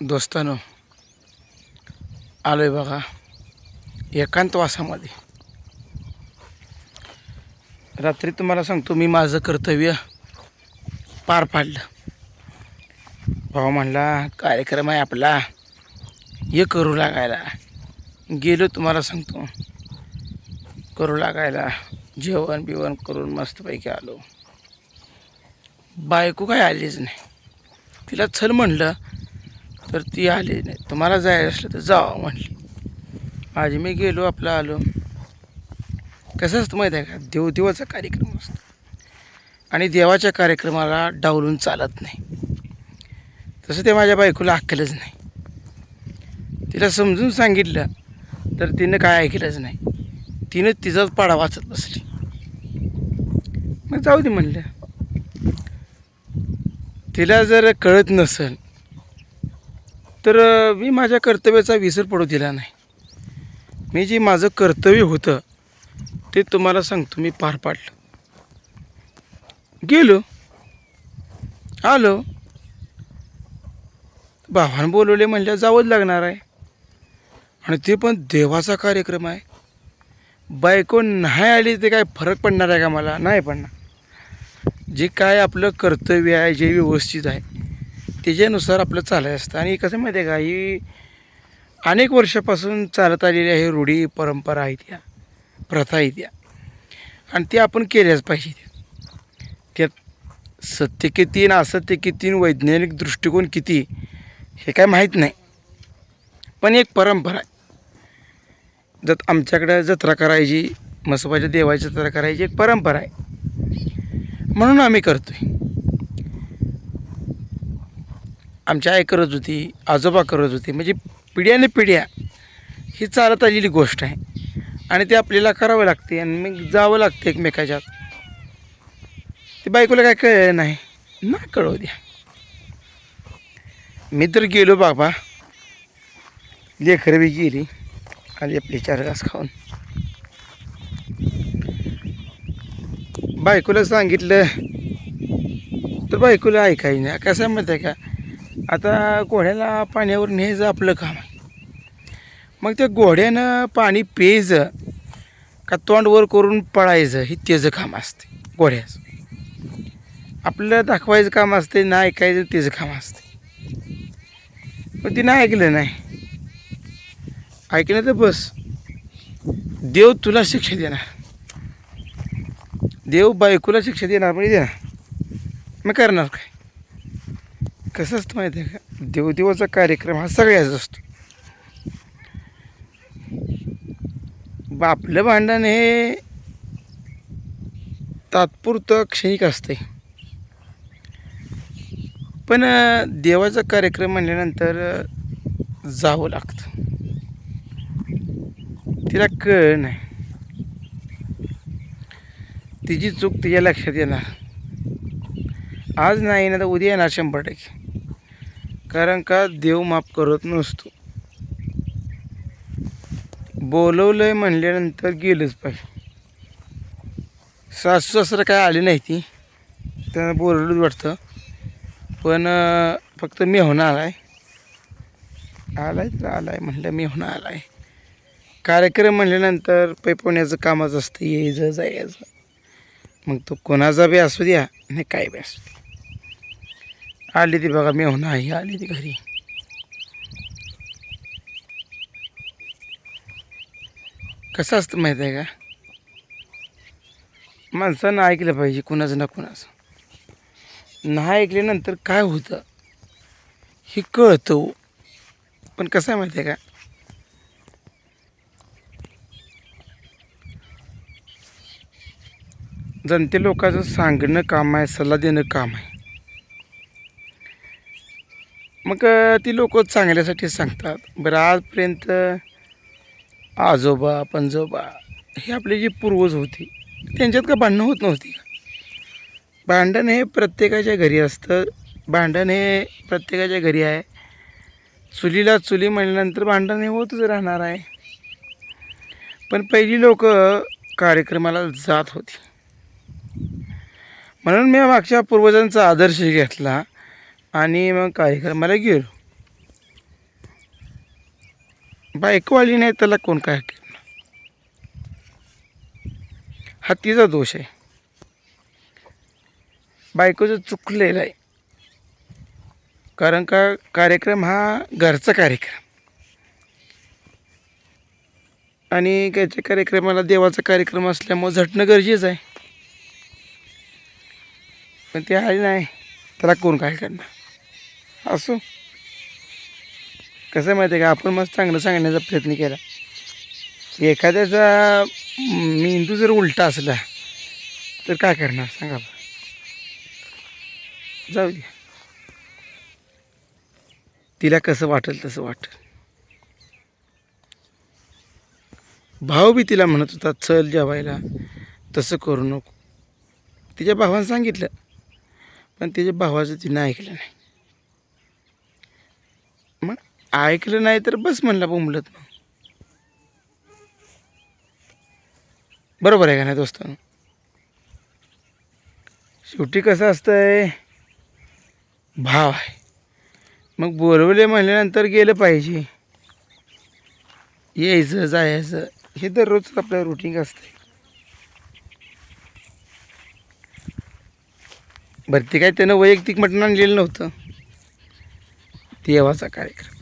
दोस्तानो आलो आहे बघा एकांतवासामध्ये रात्री तुम्हाला सांगतो मी माझं कर्तव्य पार पाडलं. भाऊ म्हणला कार्यक्रम आहे आपला ये करू लागायला. गेलो तुम्हाला सांगतो करू लागायला. जेवण बिवण करून मस्तपैकी आलो. बायको काय आलीच नाही. तिला चल म्हणलं तर ती आली नाही. तुम्हाला जायचं असलं तर जावं म्हटली माझी मी गेलो आपलं आलो. कसं असतं माहीत आहे का? देवदेवाचा कार्यक्रम असतो. आणि देवाच्या कार्यक्रमाला डावलून चालत नाही. तसं ते माझ्या बायकोला ऐकलंच नाही. तिला समजून सांगितलं तर तिनं काय ऐकलंच नाही. तिनं तिचाच पाडा वाचत बसली. मग जाऊ दे म्हणलं. तिला जर कळत नसेल तर मी माझ्या कर्तव्याचा विसर पडू दिला नाही. मी जे माझं कर्तव्य होतं ते तुम्हाला सांगतो मी पार पाडलं. गेलो. आलो. भावानं बोलवले म्हणल्या जावंच लागणार आहे. आणि ते पण देवाचा कार्यक्रम आहे. बायको नाही आली ते काय फरक पडणार आहे का मला? नाही पडणार. जे काय आपलं कर्तव्य आहे जे व्यवस्थित आहे त्याच्यानुसार आपलं चालायचं असतं. आणि कसं माहिती आहे का? ही अनेक वर्षापासून चालत आलेली आहे रूढी परंपरा आहेत या प्रथा आहेत या आणि ते आपण केल्याच पाहिजे त्यात सत्य किती आणि असत्य किती वैज्ञानिक दृष्टिकोन किती हे काय माहीत नाही. पण एक परंपरा आहे. जत आमच्याकडे जत्रा करायची मसोबाच्या देवाची जत्रा करायची एक परंपरा आहे. म्हणून आम्ही करतो आहे आमची आई करत होती आजोबा करत होते. म्हणजे पिढ्याने पिढ्या ही चालत आलेली गोष्ट आहे. आणि ते आपल्याला करावं लागते आणि मग जावं लागतं एकमेकाच्यात ते बायकोला काय कळलं नाही. ना कळवू द्या. मी तर गेलो बाबा. लेखरवी गेली. आली आपली चार घास खाऊन. बायकोला सांगितलं तर बायकोला ऐकाय नाही. कसं आहे माहिती आहे का? आता घोड्याला पाण्यावर न्यायचं आपलं काम आहे. मग त्या घोड्यानं पाणी प्यायचं का तोंडवर करून पळायचं हे त्याचं काम असते घोड्याचं. आपलं दाखवायचं काम असते ना ऐकायचं त्याचं काम असते. पण तिनं ऐकलं नाही. ऐकलं तर बस. देव तुला शिक्षा देणार. देव बायकोला शिक्षा देणार म्हणजे देणार. मग करणार काय? कसं असतं माहिती आहे का? देवदेवाचा कार्यक्रम हा सगळ्याच असतो. आपलं भांडण हे तात्पुरतं क्षणिक असते पण देवाचा कार्यक्रम म्हणल्यानंतर जावं लागतं. तिला कळ नाही. तिची चूक तिच्या लक्षात येणार. आज नाही ना तर उद्या येणार शंभर टक्के. कारण का देव माफ करत नसतो. बोलवलंय म्हणल्यानंतर गेलंच पाहिजे. सासू सासरं काय आली नाही ती. त्यांना बोलवलंच वाटतं. पण फक्त मी होणार आहे आलाय तर आलाय म्हणलं मी होणार आलाय. कार्यक्रम म्हणल्यानंतर पैपवण्याचं कामच असतं. यायचं जायचं. मग तो कोणाचा बी असू द्या नाही काय बी असू द्या. आली ती बघा मी होणार आहे आली ती घरी. कसं असतं माहीत आहे का? माणसानं ऐकलं पाहिजे कुणाचं ना कुणाचं. ना ऐकल्यानंतर काय होतं हे कळतं. पण कसं आहे माहिती आहे का? जनते लोकांचं सांगणं काम आहे सल्ला देणं काम आहे. मग ती लोक चांगल्यासाठी सांगतात. बरं आजपर्यंत आजोबा पंजोबा हे आपले जे पूर्वज होते त्यांच्यात का भांडणं होत नव्हती का? भांडण हे प्रत्येकाच्या घरी असतं. भांडण हे प्रत्येकाच्या घरी आहे. चुलीला चुली म्हणल्यानंतर भांडण हे होतच राहणार आहे. पण पहिली लोक कार्यक्रमाला जात होती. म्हणून मी मागच्या पूर्वजांचा आदर्श घेतला. आणि मग कार्यक्रमाला गेलो बायकोवाली नाही त्याला कोण काय हा तिचा दोष आहे. बायकोचं चुकलेलं आहे. कारण का कार्यक्रम हा घरचा कार्यक्रम. आणि त्याच्या कार्यक्रमाला देवाचा कार्यक्रम असल्यामुळं झटणं गरजेचं आहे. पण ते आली नाही त्याला कोण काय करणार? असो. कसं माहिती आहे का आपण मस्त चांगलं सांगण्याचा प्रयत्न केला. एखाद्याचा मेंदू जर उलटा असला तर काय करणार सांगा जाऊ दे. तिला कसं वाटेल तसं वाटेल. भाऊ बी तिला म्हणत होता चल जेवायला तसं करू नको. तिच्या भावानं सांगितलं पण तिच्या भावाचं तिनं ऐकलं नाही मग ऐकलं नाही तर बस म्हणला बोंबलत. मग बरोबर आहे का नाही दोस्तांनो? शेवटी कसं असतंय? भाव आहे. मग बोलवले म्हणल्यानंतर गेलं पाहिजे. यायचं जायचं हे दररोज आपलं रुटीन असतंय. बरं ते काय त्यानं वैयक्तिक मटण आणलेलं नव्हतं. देवाचा कार्यक्रम.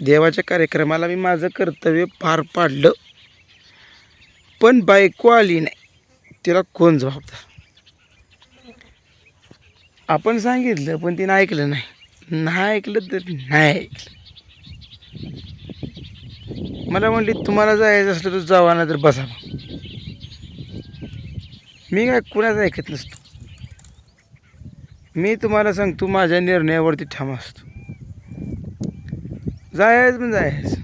देवाच्या कार्यक्रमाला मी माझं कर्तव्य पार पाडलं. पण बायको आली नाही. तिला कोण जबाबदार? आपण सांगितलं पण तिनं ऐकलं नाही. नाही ऐकलं तर नाही ऐकलं. मला म्हणली तुम्हाला जायचं असलं तर जावा ना तर बसा मी काय कुणाचं ऐकत नसतो. मी तुम्हाला सांगतो माझ्या निर्णयावरती ठाम असतो. जायच पण म्हणजे जायच.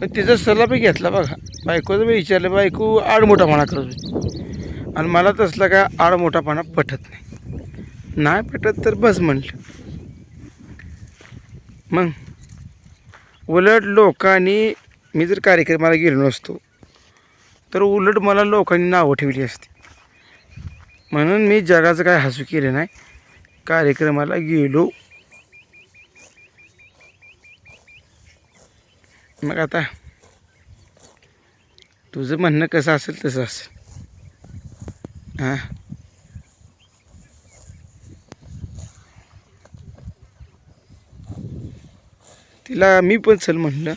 पण तिचा सल्ला बी घेतला बघा. बायकोचं बी विचारलं बायको आडमोठापणा करत होती. आणि मला तसला काय आडमोठापणा पटत नाही. नाही पटत तर बस म्हटलं मग उलट लोकांनी मी जर कार्यक्रमाला गेलो नसतो तर उलट मला लोकांनी नावं ठेवली असती. म्हणून मी जगाचं काय हसू केलं नाही. कार्यक्रमाला गेलो मग आता तुझं म्हणणं कसं असेल तसं असेल. हां? तिला मी पण चल म्हणलं.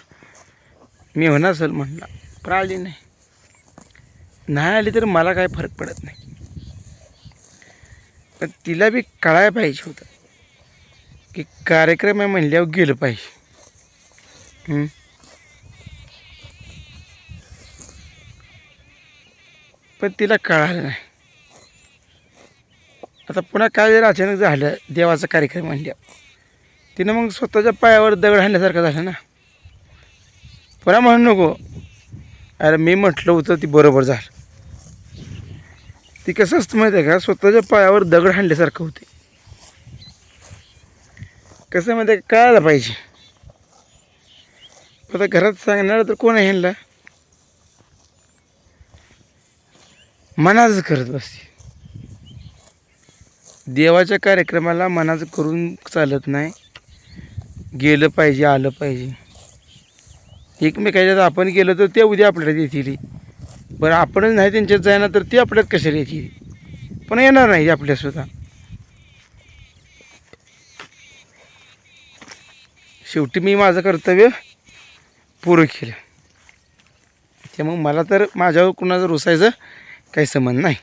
मी होणार चल म्हणला. पण आली नाही. नाही आली तर मला काय फरक पडत नाही. पण तिला बी कळायला पाहिजे होतं. की कार्यक्रम आहे म्हणल्यावर गेलं पाहिजे. पण तिला कळालं नाही. आता पुन्हा काय जर अचानक झालं देवाचा कार्यक्रम म्हणल्या. तिनं मग स्वतःच्या पायावर दगड हाणल्यासारखं झालं ना. पुन्हा म्हणू नको. अरे मी म्हटलं होतं ती बरोबर झालं. ती कसं असतं माहिती आहे का? स्वतःच्या पायावर दगड हाणल्यासारखं होते. कसं माहिती आहे का? कळायला पाहिजे. आता घरात सांगणार तर कोण आहे ह्यांना? मनाचं करत बसते देवाच्या कार्यक्रमाला मनाचं करून चालत नाही. गेलं पाहिजे आलं पाहिजे. एकमेकाच्यात आपण गेलो तर ते उद्या आपल्याला येतील बरं आपणच नाही त्यांच्यात जाणार तर ते आपल्यात कशाला येतील? पण येणार नाही आपल्यासुद्धा शेवटी मी माझं कर्तव्य पुरं केलं. त्यामुळे मला तर माझ्यावर कुणाचं रुसायचं cây sờ mấn này.